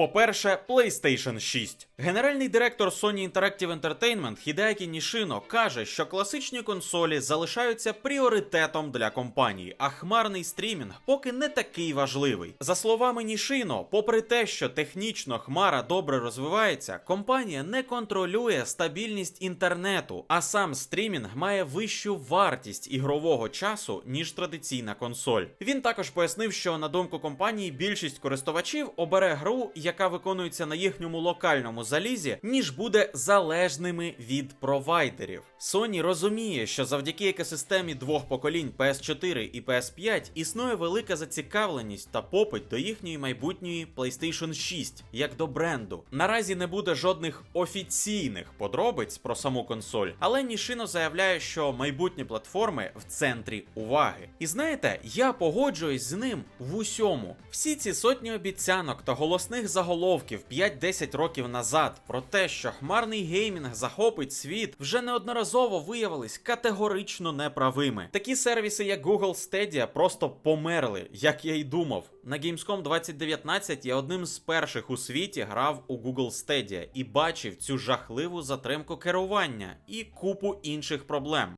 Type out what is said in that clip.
По-перше, PlayStation 6. Генеральний директор Sony Interactive Entertainment Хідеакі Нішино каже, що класичні консолі залишаються пріоритетом для компанії, а хмарний стрімінг поки не такий важливий. За словами Нішино, попри те, що технічно хмара добре розвивається, компанія не контролює стабільність інтернету, а сам стрімінг має вищу вартість ігрового часу ніж традиційна консоль. Він також пояснив, що на думку компанії більшість користувачів обере гру, яка виконується на їхньому локальному залізі, ніж буде залежними від провайдерів. Sony розуміє, що завдяки екосистемі двох поколінь PS4 і PS5 існує велика зацікавленість та попит до їхньої майбутньої PlayStation 6 як до бренду. Наразі не буде жодних офіційних подробиць про саму консоль, але Нішино заявляє, що майбутні платформи в центрі уваги. І знаєте, я погоджуюсь з ним в усьому. Всі ці сотні обіцянок та голосних заголовків 5-10 років назад про те, що хмарний геймінг захопить світ, вже неодноразово виявились категорично неправими. Такі сервіси, як Google Stadia, просто померли, як я й думав. На Gamescom 2019 я одним з перших у світі грав у Google Stadia і бачив цю жахливу затримку керування і купу інших проблем.